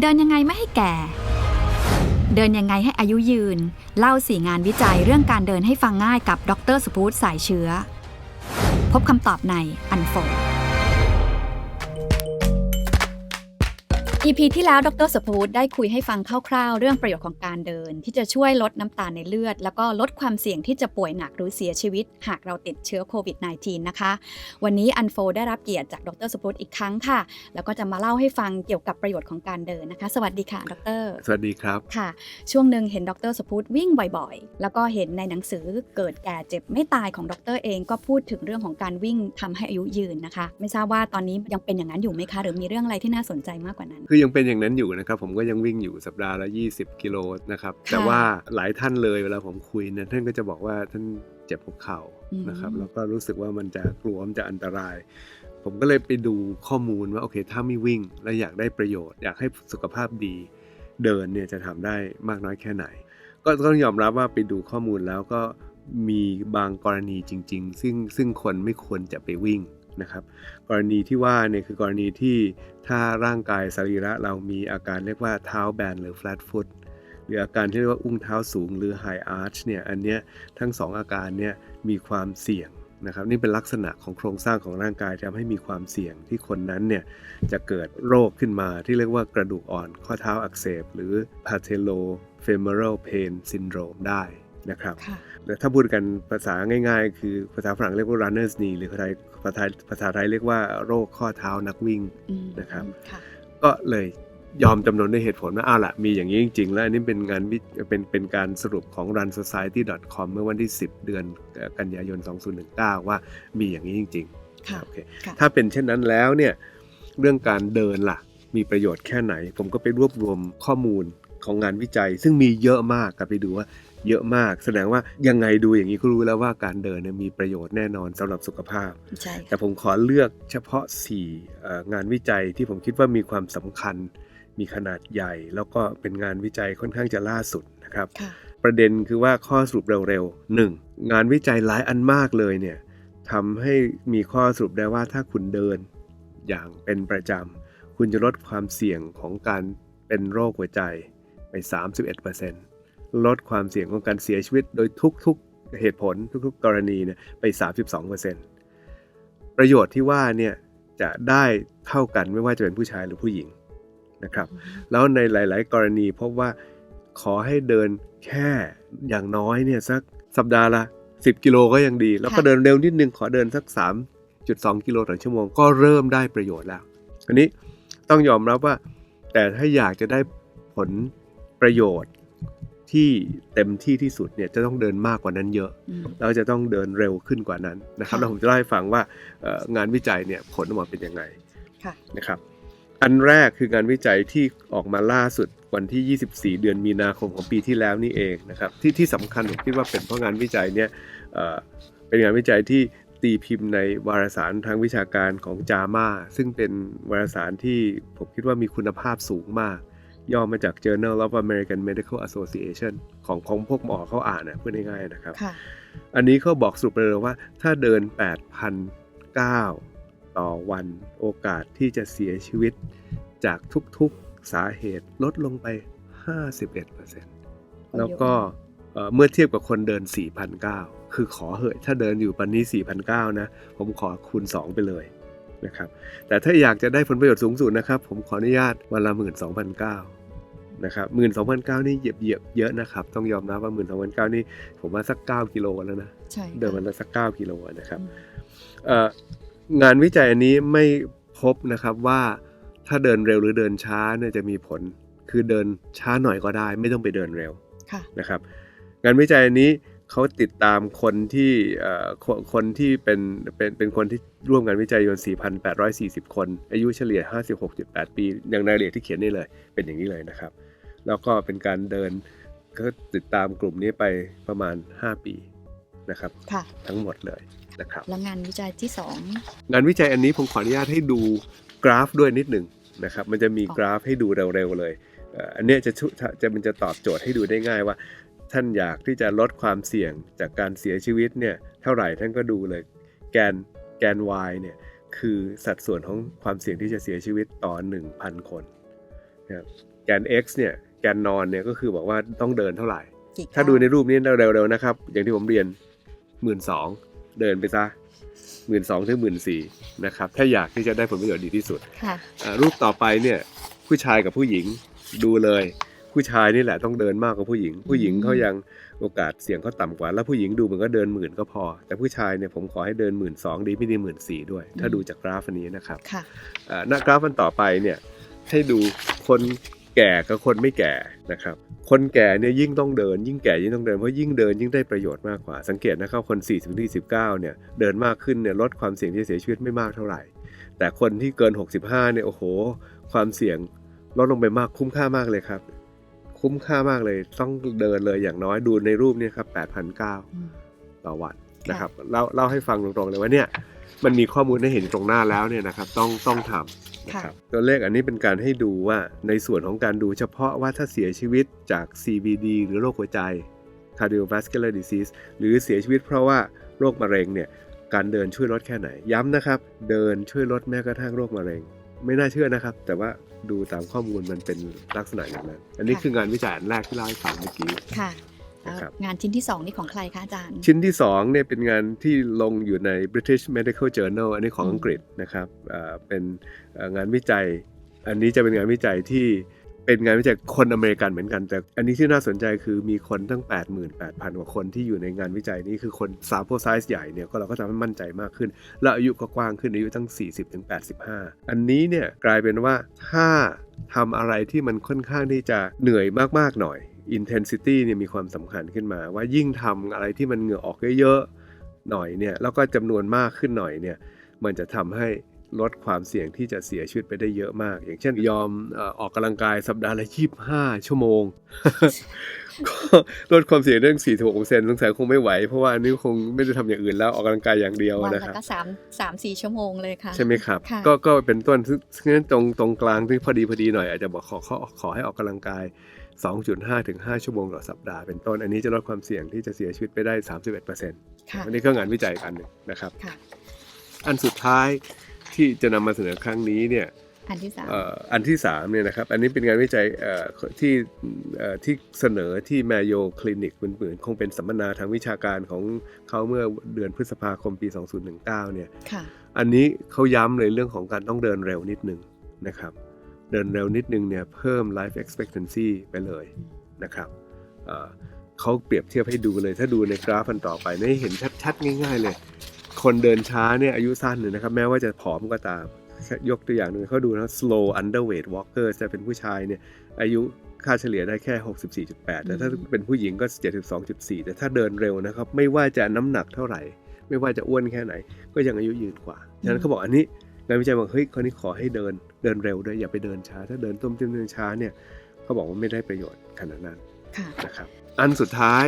เดินยังไงไม่ให้แก่ เดินยังไงให้อายุยืน เล่าสี่งานวิจัยเรื่องการเดินให้ฟังง่ายกับดรสุพูตสายเชื้อ พบคำตอบในอันโฟ EP ที่แล้วดรสพูดได้คุยให้ฟังคร่าวๆ เรื่องประโยชน์ของการเดิน ที่จะช่วยลดน้ำตาลในเลือด แล้วก็ลดความเสี่ยงที่จะป่วยหนักหรือเสียชีวิต หากเราติดเชื้อโควิด -19 นะคะ วันนี้อันโฟได้รับเกียรติจากดรสพูดอีกครั้งค่ะ แล้วก็จะมาเล่าให้ฟังเกี่ยวกับประโยชน์ของการเดินนะคะ สวัสดีค่ะ ดร สวัสดีครับค่ะ ช่วงหนึ่งเห็นดรสพูดวิ่งบ่อยๆ แล้วก็เห็นในหนังสือเกิดแก่เจ็บไม่ตายของดรเอง ก็พูดถึงเรื่องของการวิ่งทำให้อายุยืนนะคะ ไม่ทราบว่าตอนนี้ยังเป็นอย่างนั้นอยู่ไหมคะ หรือมีเรื่องอะไรที่น่าสนใจมากกว่านั้นคือยังเป็นอย่างนั้นอยู่นะครับ ผมก็ยังวิ่งอยู่สัปดาห์ละ 20 กิโลนะครับค่ะแต่ว่าหลายท่านเลยเวลาผมคุยเนี่ยท่านก็จะบอกว่าท่านเจ็บหัวเข่าอืมนะครับ แล้วก็รู้สึกว่ามันจะกลัวมันจะอันตราย ผมก็เลยไปดูข้อมูลว่าโอเค ถ้าไม่วิ่งและอยากได้ประโยชน์ อยากให้สุขภาพดี เดินเนี่ยจะทำได้มากน้อยแค่ไหน ก็ต้องยอมรับว่าไปดูข้อมูลแล้วก็มีบางกรณีจริง ๆ ซึ่งซึ่งคนไม่ควรจะไปวิ่ง นะครับกรณีที่ว่าเนี่ยคือกรณีที่ถ้าร่างกายสรีระเรามีอาการเรียกว่าเท้าแบนหรือ flat foot หรืออาการที่เรียกว่าอุ้งเท้าสูงหรือ high arch เนี่ยอันเนี้ยทั้งสองอาการเนี่ยมีความเสี่ยงนะครับนี่เป็นลักษณะของโครงสร้างของร่างกายที่ทำให้มีความเสี่ยงที่คนนั้นเนี่ยจะเกิดโรคขึ้นมาที่เรียกว่ากระดูกอ่อนข้อเท้าอักเสบ หรือ patellofemoral pain syndrome ได้ นะครับค่ะแล้วถ้าพูดกันภาษาง่ายๆ คือภาษาฝรั่งเรียกว่า runner's knee หรือภาษาภาษาภาษาไทยเรียกว่าโรคข้อเท้านักวิ่งอืมนะครับค่ะก็เลยยอมจำนวนด้วยเหตุผลว่าอ้าวละมีอย่างนี้จริง ๆ แล้วอันนี้เป็นงานวิเป็นเป็นการสรุปของ runsociety.com เมื่อวันที่ 10 เดือนกันยายน 2019 ว่ามีอย่างนี้จริงค่ะๆโอเคค่ะถ้าเป็นเช่นนั้นแล้วเนี่ยเรื่องการเดินล่ะ มีประโยชน์แค่ไหน ผมก็ไปรวบรวมข้อมูลของงานวิจัย ซึ่งมีเยอะมากกับไปดูว่า เยอะมาก แสดงว่ายังไงดูอย่างนี้ก็รู้แล้วว่าการเดินเนี่ยมีประโยชน์แน่นอนสำหรับสุขภาพใช่แต่ค่ะผมขอเลือกเฉพาะ4เอ่องานวิจัยที่ผมคิดว่ามีความสำคัญ มีขนาดใหญ่ แล้วก็เป็นงานวิจัยค่อนข้างจะล่าสุดนะครับค่ะประเด็นคือว่าข้อสรุปเร็วๆ 1. งานวิจัยหลายอันมากเลยเนี่ยทำให้มีข้อสรุปได้ว่าถ้าคุณเดินอย่างเป็นประจำคุณจะลดความเสี่ยงของการเป็นโรคหัวใจไป 31% ลดความเสี่ยงของการเสียชีวิตโดยทุกๆเหตุผลทุกๆ กรณีเนี่ยไป 32%ประโยชน์ที่ว่าเนี่ยจะได้เท่ากันไม่ว่าจะเป็นผู้ชายหรือผู้หญิงนะครับ แล้วในหลาย ๆ กรณีพบว่าขอให้เดินแค่อย่างน้อยเนี่ยสักสัปดาห์ละ 10 กิโลก็ยังดี แล้วก็ค่ะเดินเร็วนิดนึงขอเดินสัก 3.2 กิโลต่อชั่วโมงก็เริ่มได้ประโยชน์แล้วอันนี้ต้องยอมรับว่า แต่ถ้าอยากจะได้ผลประโยชน์ ที่เต็มที่ที่สุดเนี่ยจะต้องเดินมากกว่านั้นเยอะอืมแล้วจะต้องเดินเร็วขึ้นกว่านั้นนะครับค่ะแล้วผมจะเล่าให้ฟังว่าเอ่องานวิจัยเนี่ยผลออกมาเป็นยังไงค่ะนะครับอันแรกคืองานวิจัยที่ออกมาล่าสุดวันที่ 24 เดือนมีนาคมของปีที่แล้วนี่เองนะครับที่ที่สำคัญผมคิดว่าเป็นเพราะงานวิจัยเนี่ยเอ่อเป็นงานวิจัยที่ตีพิมพ์ในวารสารทางวิชาการของจามาซึ่งเป็นวารสารที่ผมคิดว่ามีคุณภาพสูงมาก ย่อมาจาก Journal of American Medical Association ของของพวกหมอเขาอ่านนะพูดง่ายๆนะครับค่ะอันนี้เขาบอกสรุปเลยว่าถ้าเดิน 8,009 ต่อวันโอกาสที่จะเสียชีวิตจากทุกๆสาเหตุลดลงไป 51%แล้วก็เอ่อเมื่อเทียบกับคนเดิน 4,009 คือขอเหอะถ้าเดินอยู่ปันนี้ 4,009 นะ ผมขอคูณ 2 ไปเลย นะครับ แต่ถ้าอยากจะได้ผลประโยชน์สูงสุดนะครับ ผมขออนุญาตวันละ12,009นะครับ12,009นี่เหยียบเหยียบๆเยอะนะครับ ต้องยอมรับว่า12,009นี่ผมว่าสัก9กิโลแล้วนะใช่ค่ะเดินวันละสัก9กิโลนะครับอืมเอ่องานวิจัยอันนี้ไม่พบนะครับว่าถ้าเดินเร็วหรือเดินช้าเนี่ยจะมีผล คือเดินช้าหน่อยก็ได้ ไม่ต้องไปเดินเร็วค่ะนะครับ งานวิจัยอันนี้ เขาติดตามคนที่คนคนที่เป็นเป็นเป็นคนที่ร่วมงานวิจัยอยู่4,840 คน อายุเฉลี่ย 56.8 ปี อย่างรายละเอียดที่เขียนนี่เลย เป็นอย่างนี้เลยนะครับ แล้วก็เป็นการเดินก็ติดตามกลุ่มนี้ไปประมาณ 5 ปีนะครับทั้งหมดเลยนะครับแล้วงานวิจัยที่สองงานวิจัยอันนี้ผมขออนุญาตให้ดูกราฟด้วยนิดหนึ่งนะครับมันจะมีกราฟให้ดูเร็วๆเลยอันนี้จะจะมันจะตอบโจทย์ให้ดูได้ง่ายว่า ท่านอยากที่จะลดความเสี่ยงจากการเสียชีวิตเนี่ยเท่าไหร่ท่านก็ดูเลย แกนแกน y เนี่ยคือสัดส่วนของความเสี่ยงที่จะเสียชีวิตต่อ 1,000 คนนะครับแกน x เนี่ยแกนนอนเนี่ยก็คือบอกว่าต้องเดินเท่าไหร่กี่ถ้าก้วดูในรูปนี้เร็วๆนะครับ อย่างที่ผมเรียนหมื่นสองเดินไปซะหมื่นสองถึงหมื่นสี่นะครับถ้าอยากที่จะได้ผลประโยชน์ดีที่สุดค่ะอ่ารูปต่อไปเนี่ยผู้ชายกับผู้หญิงดูเลย ผู้ชายนี่แหละต้องเดินมากกว่าผู้หญิง ผู้หญิงเขายังโอกาสเสี่ยงเขาต่ำกว่า แล้วผู้หญิงดูเหมือนก็เดินหมื่นก็พอ แต่ผู้ชายเนี่ยผมขอให้เดินหมื่นสองดีไม่ดีหมื่นสี่ด้วย ถ้าดูจากกราฟอันนี้นะครับค่ะอ่าหน้ากราฟอันต่อไปเนี่ยให้ดูคนแก่กับคนไม่แก่นะครับ คนแก่เนี่ยยิ่งต้องเดิน ยิ่งแก่ยิ่งต้องเดินเพราะยิ่งเดินยิ่งได้ประโยชน์มากกว่า สังเกตนะครับคน 4 0 49เนี่ยเดินมากขึ้นเนี่ยลดความเสี่ยงที่จะเสียชีวิตไม่มากเท่าไหร่ แต่คนที่เกิน 65 เนี่ยโอ้โห ความเสี่ยงลดลงไปมากคุ้มค่ามากเลยครับ คุ้มค่ามากเลย ต้องเดินเลยอย่างน้อยดูในรูปเนี่ยครับ8,900ต่อวันนะครับเล่าเล่าให้ฟังตรงๆเลยว่าเนี่ยมันมีข้อมูลให้เห็นตรงหน้าแล้วเนี่ยนะครับ ต้องต้องทำนะครับตัวเลขอันนี้เป็นการให้ดูว่าในส่วนของการดูเฉพาะว่าถ้าเสียชีวิตจาก CVD หรือโรคหัวใจ cardiovascular disease หรือเสียชีวิตเพราะว่าโรคมะเร็งเนี่ยการเดินช่วยลดแค่ไหน ย้ำนะครับ เดินช่วยลดแม้กระทั่งโรคมะเร็ง ไม่น่าเชื่อนะครับ แต่ว่า ดูตามข้อมูลมันเป็นลักษณะอย่างนั้น อันนี้คืองานวิจัยอันแรกที่เล่าให้ฟังเมื่อกี้ค่ะแล้วนะครับงานชิ้นที่สองนี่ของใครคะอาจารย์ ชิ้นที่ 2เนี่ยเป็นงานที่ลงอยู่ใน British Medical Journal อันนี้ของอืมอังกฤษนะครับอ่าเป็นเอ่องานวิจัย อันนี้จะเป็นงานวิจัยที่ เป็นงานวิจัยคนอเมริกันเหมือนกัน แต่อันนี้ที่น่าสนใจคือมีคนตั้ง 88,000 กว่าคนที่อยู่ในงานวิจัยนี้คือคนซา p โ e size ใหญ่เนี่ยก็เราก็ทำให้มั่นใจมากขึ้น และอายุก็กว้างขึ้นอายุตั้ง 40-85 อันนี้เนี่ยกลายเป็นว่าถ้าทำอะไรที่มันค่อนข้างที่จะเหนื่อยมากๆหน่อย intensity เนี่ยมีความสำคัญขึ้นมา ว่ายิ่งทำอะไรที่มันเหงื่อออกเยอะๆหน่อยเนี่ยแล้วก็จำนวนมากขึ้นหน่อยเนี่ยมันจะทำให้ ลดความเสี่ยงที่จะเสียชีวิตไปได้เยอะมาก อย่างเช่นยอมเอ่อออกกำลังกายสัปดาห์ละ25ชั่วโมงก็ลดความเสี่ยงเรื่อง4-6%สงสัยคงไม่ไหว เพราะว่าอันนี้คงไม่ได้ทำอย่างอื่นแล้วออกกำลังกายอย่างเดียววันนะละครับก็สามสามสี่ชั่วโมงเลยค่ะ ใช่ไหมครับค่ะก็ก็เป็นต้นซึ่งซึ่งตรงตรงกลางที่พอดีพอดีหน่อยอาจจะบอกขอขอขอให้ออกกำลังกาย 2.5ถึง5ชั่วโมงต่อสัปดาห์เป็นต้น อันนี้จะลดความเสี่ยงที่จะเสียชีวิตไปได้ 31%ค่ะอันนี้ก็งานวิจัยอีกอันหนึ่งนะครับค่ะอันสุดท้าย ที่จะนำมาเสนอครั้งนี้เนี่ยอันที่สามเอ่ออันที่3เนี่ยนะครับ อันนี้เป็นงานวิจัยเอ่อที่เอ่อที่เสนอที่ Mayo Clinic เหมือนเหมือนคงเป็นสัมมนาทางวิชาการของเขาเมื่อเดือนพฤษภาคมปี 2019 เนี่ยค่ะอันนี้เขาย้ำเลยเรื่องของการต้องเดินเร็วนิดนึงนะครับ เดินเร็วนิดนึงเนี่ยเพิ่ม life expectancy ไปเลยนะครับเอ่อเขาเปรียบเทียบให้ดูเลยถ้าดูในกราฟอันต่อไปเนี่ยเห็นชัดๆ ง่าย ๆ เลย คนเดินช้าเนี่ยอายุสั้นเลยนะครับ แม้ว่าจะผอมก็ตาม ยกตัวอย่างหนึ่งเขาดูนะ slow underweight walker จะเป็นผู้ชายเนี่ยอายุค่าเฉลี่ยได้แค่ 64.8 แต่ถ้าเป็นผู้หญิงก็ 72.4 แต่ถ้าเดินเร็วนะครับ ไม่ว่าจะน้ำหนักเท่าไหร่ ไม่ว่าจะอ้วนแค่ไหน ก็ยังอายุยืนกว่า ฉะนั้นเขาบอกอันนี้งานวิจัยบอกเฮ้ยคนนี้ขอให้เดินเดินเร็วด้วยอย่าไปเดินช้า ถ้าเดินต้มเต้มเดินช้าเนี่ยเขาบอกว่าไม่ได้ประโยชน์ขนาดนั้นค่ะนะครับ อันสุดท้าย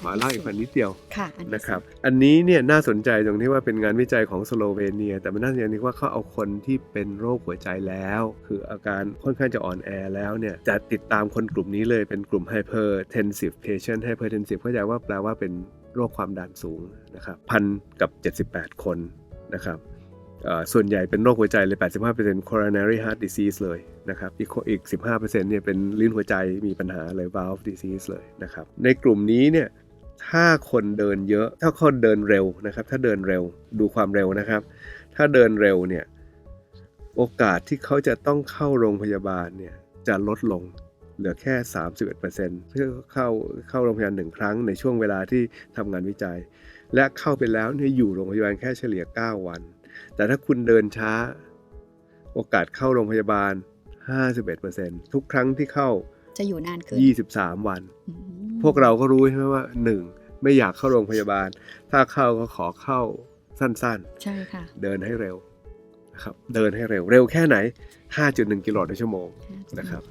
ขอเล่าอีกคนนิดเดียวค่ะอันที่นะครับสามอันนี้เนี่ยน่าสนใจตรงที่ว่าเป็นงานวิจัยของสโลเวเนีย แต่มันน่าสนใจตรงที่ว่าเขาเอาคนที่เป็นโรคหัวใจแล้ว คืออาการค่อนข้างจะอ่อนแอแล้วเนี่ยจะติดตามคนกลุ่มนี้เลยเป็นกลุ่ม hypertensive patient hypertensive เข้าใจว่าแปลว่าเป็นโรคความดันสูงนะครับพันกับ 78 คนนะครับเอ่อ ส่วนใหญ่เป็นโรคหัวใจเลย 85% coronary heart disease เลยนะครับ อีกอีก 15%เนี่ยเป็นลิ้นหัวใจมีปัญหาเลย valve disease เลยนะครับ ในกลุ่มนี้เนี่ยถ้าคนเดินเยอะ ถ้าคนเดินเร็วนะครับ ถ้าเดินเร็วดูความเร็วนะครับ ถ้าเดินเร็วเนี่ยโอกาสที่เขาจะต้องเข้าโรงพยาบาลเนี่ยจะลดลงเหลือแค่ 31%เพื่อเข้าเข้าโรงพยาบาลหนึ่งครั้งในช่วงเวลาที่ทำงานวิจัย และเข้าไปแล้วเนี่ยอยู่โรงพยาบาลแค่เฉลี่ย 9 วัน แต่ถ้าคุณเดินช้า โอกาสเข้าโรงพยาบาล 51%ทุกครั้งที่เข้าจะอยู่นานขึ้น23 วันอืมพวกเราก็รู้ใช่ไหมว่าหนึ่งไม่อยากเข้าโรงพยาบาล ถ้าเข้าก็ขอเข้าสั้นใช่ค่ะๆเดินให้เร็วนะครับ เดินให้เร็ว เร็วแค่ไหน 5.1 กิโลต่อชั่วโมงนะครับ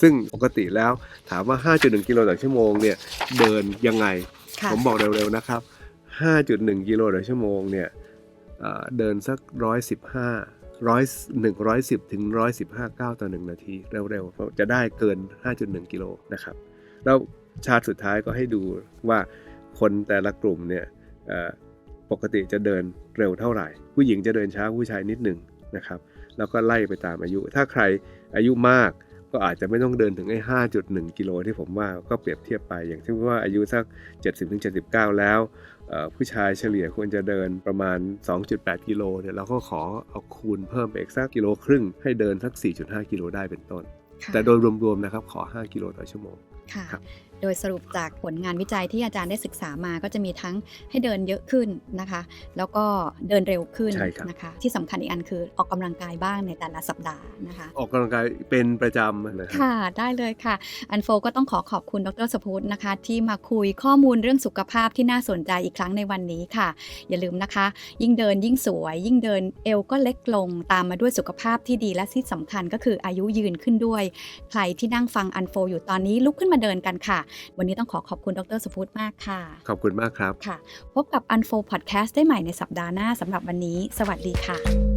ซึ่งปกติแล้วถามว่า 5.1 กิโลต่อชั่วโมงเนี่ย เดินยังไงค่ะผมบอกเร็วๆนะครับ 5.1 กิโลต่อชั่วโมงเนี่ย เดินสัก115ร้อยหนึ่งร้อยสิบถึงร้อยสิบห้าเก้าต่อหนึ่งนาทีเร็วๆจะได้เกิน 5.1 กิโลนะครับ แล้วชาร์ตสุดท้ายก็ให้ดูว่าคนแต่ละกลุ่มเนี่ยปกติจะเดินเร็วเท่าไหร่ ผู้หญิงจะเดินช้าผู้ชายนิดหนึ่งนะครับ แล้วก็ไล่ไปตามอายุ ถ้าใครอายุมาก ก็อาจจะไม่ต้องเดินถึงไอ้5.1กิโลที่ผมว่าก็เปรียบเทียบไปอย่างเช่นว่าอายุสัก 70-79 แล้วเอ่อผู้ชายเฉลี่ยควรจะเดินประมาณ 2.8 กิโลเนี่ยเราก็ขอเอาคูณเพิ่มไปอีกสักกิโลครึ่ง ให้เดินสัก 4.5 กิโลได้เป็นต้นค่ะแต่โดยรวมๆนะครับขอ 5 กิโลต่อชั่วโมงค่ะครับ โดยสรุปจากผลงานวิจัยที่อาจารย์ได้ศึกษามาก็จะมีทั้งให้เดินเยอะขึ้นนะคะ แล้วก็เดินเร็วขึ้นใช่ครับนะคะ ที่สำคัญอีกอันคือออกกำลังกายบ้างในแต่ละสัปดาห์นะคะ ออกกำลังกายเป็นประจำนะครับค่ะ ได้เลยค่ะ อันโฟก็ต้องขอขอบคุณดรสพุทธนะคะ ที่มาคุยข้อมูลเรื่องสุขภาพที่น่าสนใจอีกครั้งในวันนี้ค่ะ อย่าลืมนะคะ ยิ่งเดินยิ่งสวย ยิ่งเดินเอวก็เล็กลงตามมาด้วยสุขภาพที่ดีและที่สำคัญก็คืออายุยืนขึ้นด้วย ใครที่นั่งฟังอันโฟอยู่ตอนนี้ลุกขึ้นมาเดินกันค่ะวันนี้ต้องขอขอบคุณดรสพุทธมากค่ะ ขอบคุณมากครับค่ะ พบกับ Unfold Podcast ได้ใหม่ในสัปดาห์หน้าสำหรับวันนี้ สวัสดีค่ะ